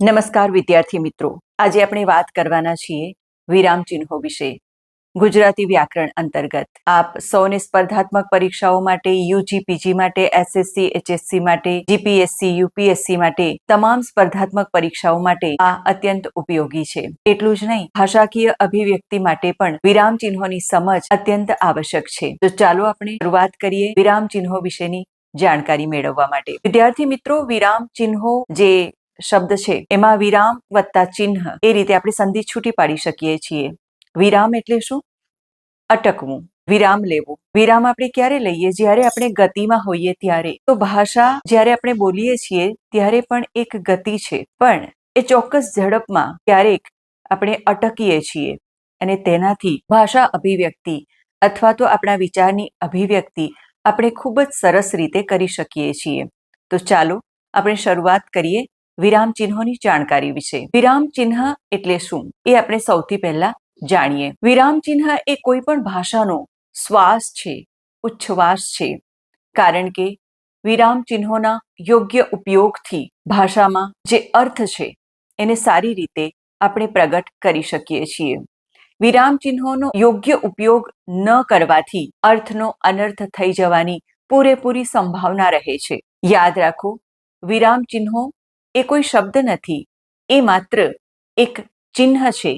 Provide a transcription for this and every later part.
નમસ્કાર વિદ્યાર્થી મિત્રો. આજે આપણે વાત કરવાના છીએ વિરામ ચિહ્નો વિશે. ગુજરાતી વ્યાકરણ અંતર્ગત. આપ સૌને સ્પર્ધાત્મક પરીક્ષાઓ માટે યુજી પીજી માટે, એસએસસી, એચએસસી માટે, જીપીએસસી, યુપીએસસી માટે તમામ સ્પર્ધાત્મક પરીક્ષાઓ માટે આ અત્યંત ઉપયોગી છે. એટલું જ નહીં, ભાષાકીય અભિવ્યક્તિ માટે પણ વિરામ ચિહ્નોની સમજ અત્યંત આવશ્યક છે. તો ચાલો આપણે શરૂઆત કરીએ વિરામ ચિહ્નો વિશેની જાણકારી મેળવવા માટે. વિદ્યાર્થી મિત્રો, વિરામ ચિહ્નો જે શબ્દ છે. એમાં વિરામ વત્તા ચિહ્ન. એ રીતે આપણે સંધિ છૂટી પાડી શકીએ છીએ. વિરામ એટલે શું? અટકવું. વિરામ લેવું. વિરામ આપણે ક્યારે લઈએ? જ્યારે આપણે ગતિમાં હોઈએ ત્યારે. તો ભાષા જ્યારે આપણે બોલીએ છીએ, ત્યારે પણ એક ગતિ છે. પણ એ ચોક્કસ ઝડપમાં ક્યારેક આપણે અટકીએ છીએ. અને તેનાથી ભાષા અભિવ્યક્તિ અથવા તો આપણા વિચારની અભિવ્યક્તિ આપણે ખૂબ જ સરસ રીતે કરી શકીએ છીએ. તો ચાલો આપણે શરૂઆત કરીએ વિરામ ચિહ્નોની જાણકારી વિશે. વિરામ ચિહ્ન એટલે શું? એ આપણે સૌથી પહેલા જાણીએ. વિરામ ચિહ્ન એ કોઈ પણ ભાષાનો શ્વાસ છે, ઉચ્છવાસ છે. કારણ કે વિરામ ચિહ્નોના યોગ્ય ઉપયોગથી ભાષામાં જે અર્થ છે, એને સારી રીતે આપણે પ્રગટ કરી શકીએ છીએ. વિરામ ચિહ્નોનો યોગ્ય ઉપયોગ ન કરવાથી અર્થનો અનર્થ થઈ જવાની પૂરેપૂરી સંભાવના રહે છે. યાદ રાખો, વિરામ ચિહ્નો એ કોઈ શબ્દ નથી. એ માત્ર એક ચિહ્ન છે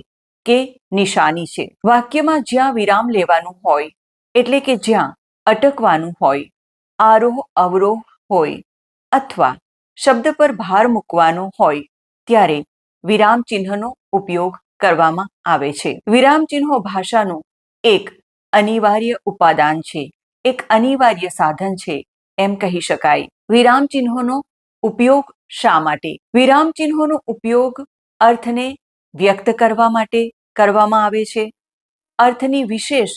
કે નિશાની છે. વાક્યમાં જ્યાં વિરામ લેવાનું હોય, એટલે કે જ્યાં અટકવાનું હોય, આરોહ અવરોહ હોય અથવા શબ્દ પર ભાર મૂકવાનો હોય, ત્યારે વિરામ ચિહ્નનો ઉપયોગ કરવામાં આવે છે. વિરામ ચિહ્નો ભાષાનું એક અનિવાર્ય ઉપાદાન છે, એક અનિવાર્ય સાધન છે, એમ કહી શકાય. વિરામ ચિહ્નોનો ઉપયોગ શા માટે? વિરામ ચિહ્નોનો ઉપયોગ અર્થને વ્યક્ત કરવા માટે કરવામાં આવે છે. અર્થની વિશેષ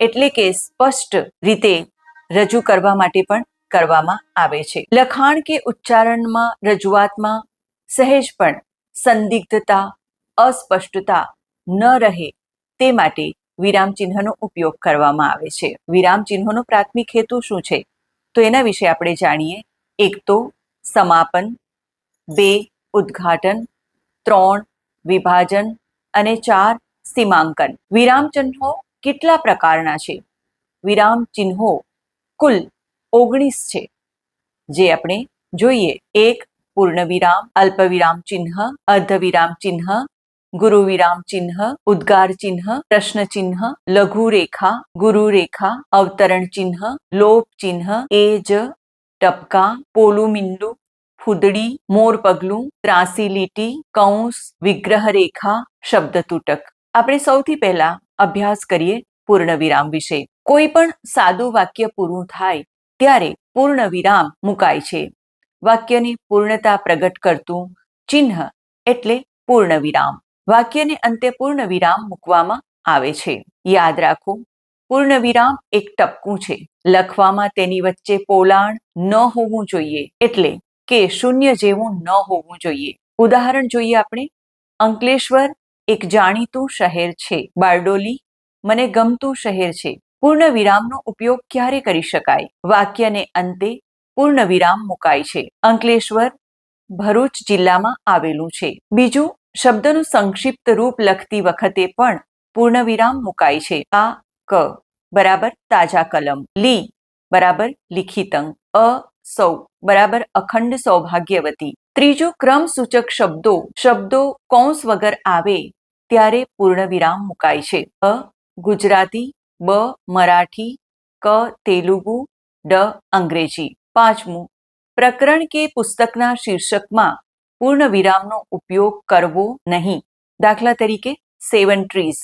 એટલે કે સ્પષ્ટ રીતે રજૂ કરવા માટે પણ કરવામાં આવે છે. લખાણ કે ઉચ્ચારણમાં રજૂઆતમાં સહેજ પણ સંદિગ્ધતા, અસ્પષ્ટતા ન રહે તે માટે વિરામ ચિહ્નનો ઉપયોગ કરવામાં આવે છે. વિરામ ચિહ્નોનો પ્રાથમિક હેતુ શું છે? તો એના વિશે આપણે જાણીએ. એક તો સમાપન બે, ઉદ્ઘાટન, ત્રણ, વિભાજન અને ચાર, સીમાંકન. વિરામચિહ્નો કેટલા પ્રકારના છે? વિરામ ચિહ્નો કુલ ઓગણીસ છે. જે આપણે જોઈએ. એક પૂર્ણ વિરામ અલ્પ વિરામ ચિહ્ન અર્ધ વિરામ ચિહ્ન ગુરુ વિરામ ચિહ્ન, ઉદ્ગાર ચિહ્ન, પ્રશ્ન ચિહ્ન લઘુ રેખા ગુરુ રેખા અવતરણ ચિહ્ન, લોપ ચિહ્ન એજ ટપકા પોલું મીંડું ફૂદડી, મોર પગલું, ત્રાસી લીટી, કૌંસ, વિગ્રહ રેખા, શબ્દ તૂટક. આપણે સૌથી પહેલા અભ્યાસ કરીએ પૂર્ણ વિરામ વિશે. કોઈ પણ સાદું વાક્ય પૂરું થાય, ત્યારે પૂર્ણ વિરામ મુકાય છે. વાક્યની પૂર્ણતા પ્રગટ કરતું ચિહ્ન એટલે પૂર્ણ વિરામ વાક્યને અંતે પૂર્ણ વિરામ મૂકવામાં આવે છે. યાદ રાખો પૂર્ણ વિરામ એક ટપકું છે. લખવામાં તેની વચ્ચે પોલાણ ન હોવું જોઈએ. એટલે કે શૂન્ય જેવું ન હોવું જોઈએ. ઉદાહરણ જોઈએ આપણે. અંકલેશ્વર એક જાણીતું શહેર છે. બારડોલી મને ગમતું શહેર છે. પૂર્ણ વિરામનો ઉપયોગ ક્યારે કરી શકાય? વાક્યને અંતે પૂર્ણ વિરામ મુકાય છે. અંકલેશ્વર ભરૂચ જિલ્લામાં આવેલું છે. બીજું, શબ્દનું સંક્ષિપ્ત રૂપ લખતી વખતે પણ પૂર્ણ વિરામ મુકાય છે. આ, ક, બરાબર, તાજા કલમ. લી, બરાબર, લિખિતંગ. અ સૌ, બરાબર, અખંડ સૌભાગ્યવતી. ત્રીજો ક્રમ સૂચક શબ્દો શબ્દો કૌંસ વગર આવે ત્યારે પૂર્ણ વિરામ મુકાય છે. અ ગુજરાતી, બ, મરાઠી, ક, તેલુગુ, ડ, અંગ્રેજી. પાંચમું, પ્રકરણ કે પુસ્તકના શીર્ષકમાં પૂર્ણ વિરામનો ઉપયોગ કરવો નહીં. દાખલા તરીકે, સેવન ટ્રીઝ.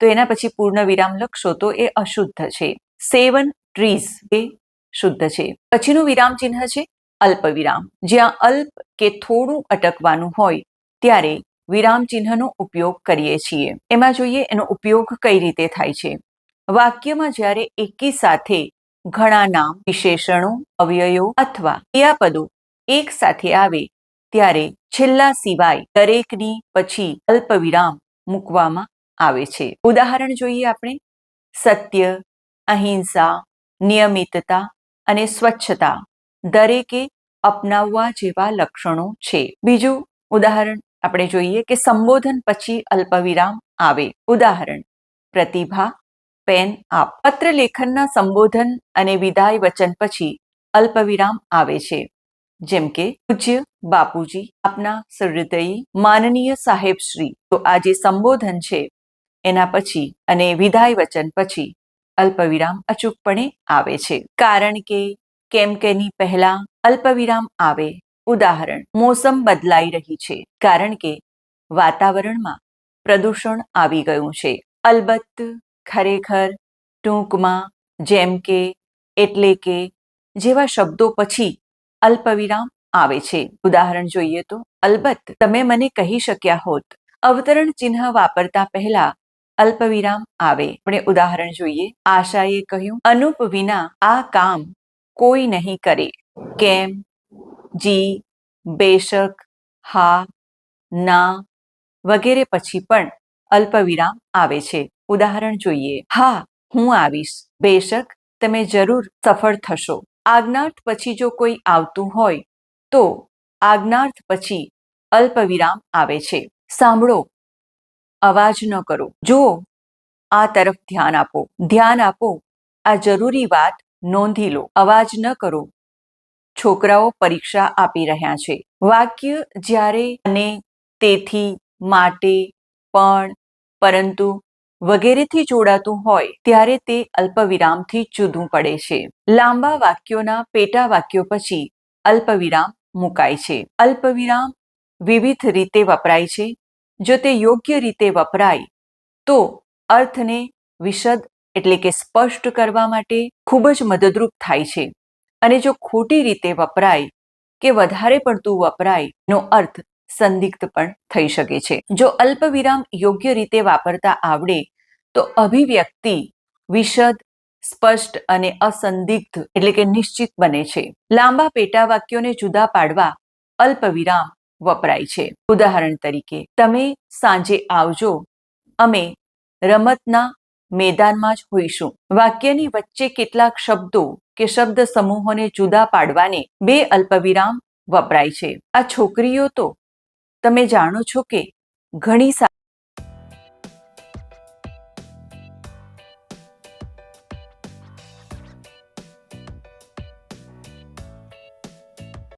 તો એના પછી પૂર્ણ વિરામ લખશો તો એ અશુદ્ધ છે. સેવન ટ્રીઝ એ શુદ્ધ છે. પછીનું વિરામ ચિહ્ન છે અલ્પ વિરામ જ્યાં અલ્પ કે થોડું અટકવાનું હોય ત્યારે વિરામ ચિહ્નનો ઉપયોગ કરીએ છીએ. એમાં જોઈએ એનો ઉપયોગ કઈ રીતે થાય છે. વાક્યમાં જ્યારે એકી સાથે ઘણા નામ, વિશેષણો અવ્યયો અથવા ક્રિયાપદો એક સાથે આવે ત્યારે છેલ્લા સિવાય દરેકની પછી અલ્પ વિરામ મૂકવામાં આવે છે. ઉદાહરણ જોઈએ આપણે. સત્ય, અહિંસા, નિયમિતતા અને સ્વચ્છતા દરેકે અપનાવવા જેવા લક્ષણો છે. બીજું ઉદાહરણ આપણે જોઈએ કે સંબોધન પછી અલ્પવિરામ આવે. ઉદાહરણ, પ્રતિભા, પેન આપ. પત્ર લેખનના સંબોધન અને વિદાય વચન પછી અલ્પવિરામ આવે છે. જેમ કે, પૂજ્ય બાપુજી, આપના સહૃદયી માનનીય સાહેબ શ્રી. તો આ જે સંબોધન છે, એના પછી અને વિદાય વચન પછી અલ્પવિરામ અચૂકપણે આવે છે. કારણ કે, કેમ કેની પહેલા અલ્પવિરામ આવે. ઉદાહરણ, મોસમ બદલાઈ રહી છે. કારણ કે, વાતાવરણમાં પ્રદૂષણ આવી ગયું છે. અલબત્ત, ખરેખર, ટૂંકમાં, જેમ કે, એટલે કે, જેવા શબ્દો પછી અલ્પવિરામ આવે છે. ઉદાહરણ જોઈએ તો, અલબત્ત, તમે મને કહી શક્યા હોત. અવતરણ ચિહ્ન વાપરતા પહેલા અલ્પવિરામ આવે. આપણે ઉદાહરણ જોઈએ. આશાએ કહ્યું, અનુપ વિના આ કામ કોઈ નહીં કરે. કેમ? જી, બેશક, હા, ના, વગેરે પછી પણ અલ્પવિરામ આવે છે. ઉદાહરણ જોઈએ. હા, હું આવીશ. બેશક, તમે જરૂર સફળ થશો. આજ્ઞાર્થ પછી જો કોઈ આવતું હોય, તો આજ્ઞાર્થ પછી અલ્પવિરામ આવે છે. સાંભળો. અવાજ ન કરો. જુઓ આ તરફ ધ્યાન આપો. ધ્યાન આપો. આ જરૂરી વાત નોંધી લો. અવાજ ન કરો. છોકરાઓ પરીક્ષા આપી રહ્યા છે. વાક્ય જ્યારે અને તેથી, માટે, પણ, પરંતુ વગેરેથી જોડાતું હોય ત્યારે તે અલ્પવિરામથી જુદું પડે છે. લાંબા વાક્યોના પેટા વાક્યો પછી અલ્પવિરામ મુકાય છે. અલ્પવિરામ વિવિધ રીતે વપરાય છે. જો તે યોગ્ય રીતે વપરાય, તો અર્થને વિશદ એટલે કે સ્પષ્ટ કરવા માટે ખૂબ જ મદદરૂપ થાય છે. અને જો ખોટી રીતે વપરાય કે વધારે પડતું વપરાય, નો અર્થ સંદિગ્ધ પણ થઈ શકે છે. જો અલ્પવિરામ યોગ્ય રીતે વાપરતા આવડે, તો અભિવ્યક્તિ વિશદ, સ્પષ્ટ અને અસંદિગ્ધ એટલે કે નિશ્ચિત બને છે. લાંબા પેટા વાક્યોને જુદા પાડવા અલ્પવિરામ વપરાય છે. ઉદાહરણ તરીકે, તમે સાંજે આવજો. અમે રમતના મેદાનમાં જ હોઈશું. વાક્યની વચ્ચે કેટલાક શબ્દો કે શબ્દ સમૂહોને જુદા પાડવાને બે અલ્પવિરામ વપરાય છે. આ છોકરીઓ તો, તમે જાણો છો કે ઘણી